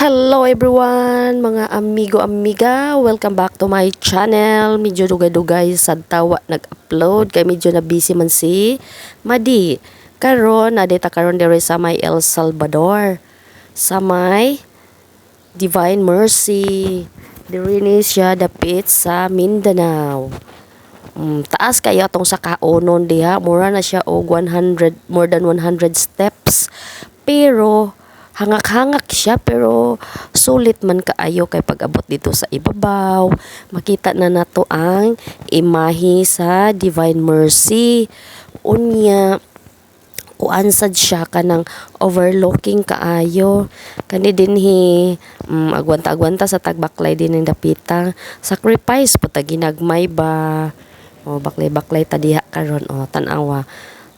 Hello everyone, mga amigo amiga. Welcome back to my channel. Medyo dugay-dugay sa tawa nag-upload kay medyo na busy man si Madi. Karon na data karon dere sa may El Salvador. Sa may Divine Mercy. Diri ni siya dapit sa Mindanao. Mm, taas kayo atong sa kaonon diha. Mura na siya og 100 more than 100 steps. Pero hangak-hangak siya pero sulit man kaayo kay pag-abot dito sa ibabaw. Makita na nato ang imahe sa Divine Mercy. Unya kuan sad siya kanang overlooking kaayo. Kani dinhi um, agwanta-agwanta sa tagbaklay din ng dapita. Sacrifice po ta ginagmay ba? O baklay-baklay ta diha karon. O tan-awa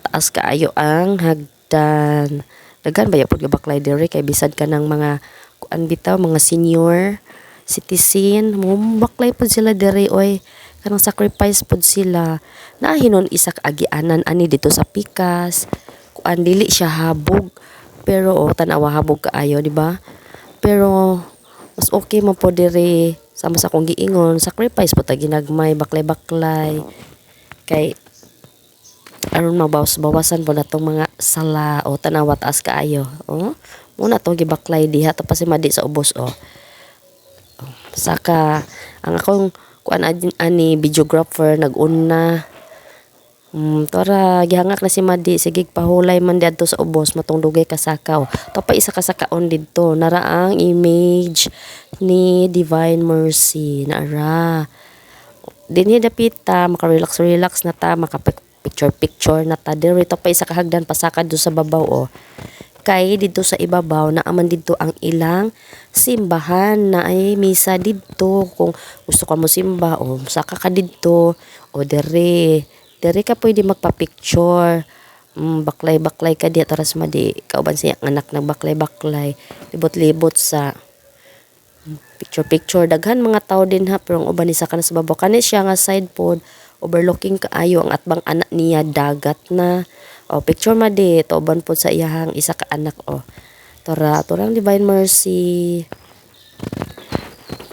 taas kaayo ang hagdan daghan ba pud baklay diri kay bisad ka ng mga kuan bitaw mga senior citizen. Mo baklay pud sila diri oy. Kanang sacrifice pud sila. Nahinon isa ka agianan ani dito sa Pikas. Kuan dili siya habog. Pero oh, tanawa habog kaayo di ba? Pero mas okay man po diri sama sa kong giingon sacrifice po ta ginagmay baklay-baklay. Kay aron mabawas-bawasan po na tong mga sala o tanawa taas kaayo. Oh muna to gibaklay diha tapos si madi sa ubos oh. Saka ang akong kuan ani videographer nag-una. Mm, tora gihangak na si Madi. Sige pahulay man diadto sa ubos matong dugay kasakaw. To pa isa ka sakaon didto nara ang image ni Divine Mercy. Nara. Dinhi dapita maka-relax relax na ta maka picture picture na ta diri to pa isa ka hagdan pasakad do sa babaw oh. Kay dito sa ibabaw na aman dito ang ilang simbahan na ay misa didto kung gusto ka mo simba o oh, saka ka didto o dere Dere ka pwede magpa-picture. Mm, baklay-baklay ka diya taras madi. Kauban siya anak ng baklay-baklay. Libot-libot sa picture-picture. Daghan mga tao din ha. Pero ang uban na sa babaw. Kani siya nga side pod. Overlooking kaayo ang atbang anak niya dagat na. O picture madi. Tauban pod sa iyahang isa ka anak o. Tora, torang divine mercy.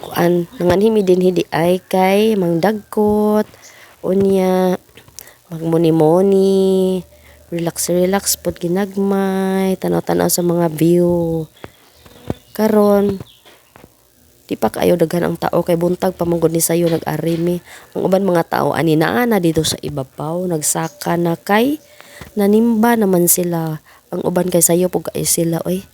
Kuan, nanganhimi din hidi ay kay mangdagkot. Unya, magmuni-muni, relax-relax pod ginagmay, tanaw-tanaw sa mga view. Karon, di pa kayo daghan ang tao kay buntag pamanggod ni sayo nag-arimi. Ang uban mga tao ani naa na dito sa ibabaw, nagsaka na kay nanimba naman sila. Ang uban kay sayo pug kay sila oy.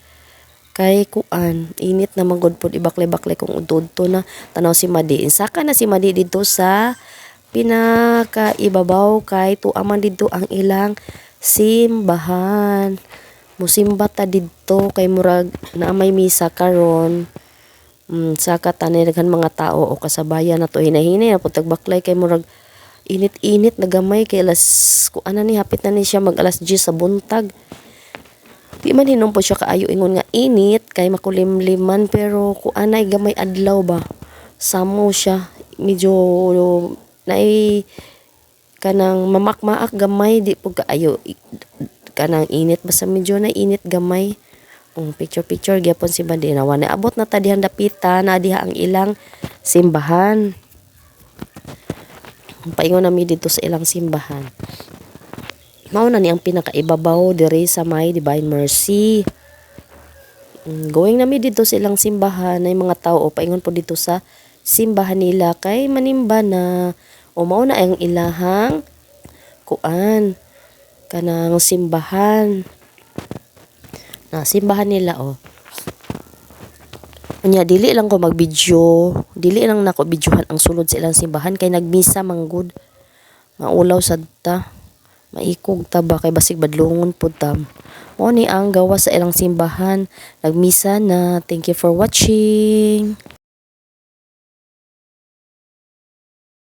Kay kuan, init na magod pod ibaklay-baklay kung udto na tanaw si Madi. Saka na si Madi dito sa pinakaibabaw kay tuaman didto ang ilang simbahan musimba ta didto kay murag na may misa karon mm, sa katanay daghan mga tao o kasabayan na to hinahinay na putag baklay kay murag init-init nagamay kay alas kuan ni hapit na ni siya mag alas 10 sa buntag. Di man hinom po siya kaayo ingon nga init kay makulimliman pero kuanay gamay adlaw ba? Samo siya medyo naay kanang mamakmaak gamay di po kaayo kanang init basta medyo na init gamay um, picture picture gyapon si Badi nawa. Na ta dihan dapita na diha ang ilang simbahan. Paingon nami dito sa ilang simbahan. Mao na ni ang pinakaibabaw diri sa may Divine Mercy. Um, going nami dito sa ilang simbahan na mga tao paingon po dito sa simbahan nila kay manimba na o mao na ang ilahang kuan kanang simbahan na simbahan nila o Unya dili lang ko magbidyo, dili lang nako bidyuhan ang sulod sa ilang simbahan kay nagmisa manggod. Maulaw sad ta. Maikog ta ba kay basig badlungon pud ta. Mo ni ang gawa sa ilang simbahan. Nagmisa na. Thank you for watching.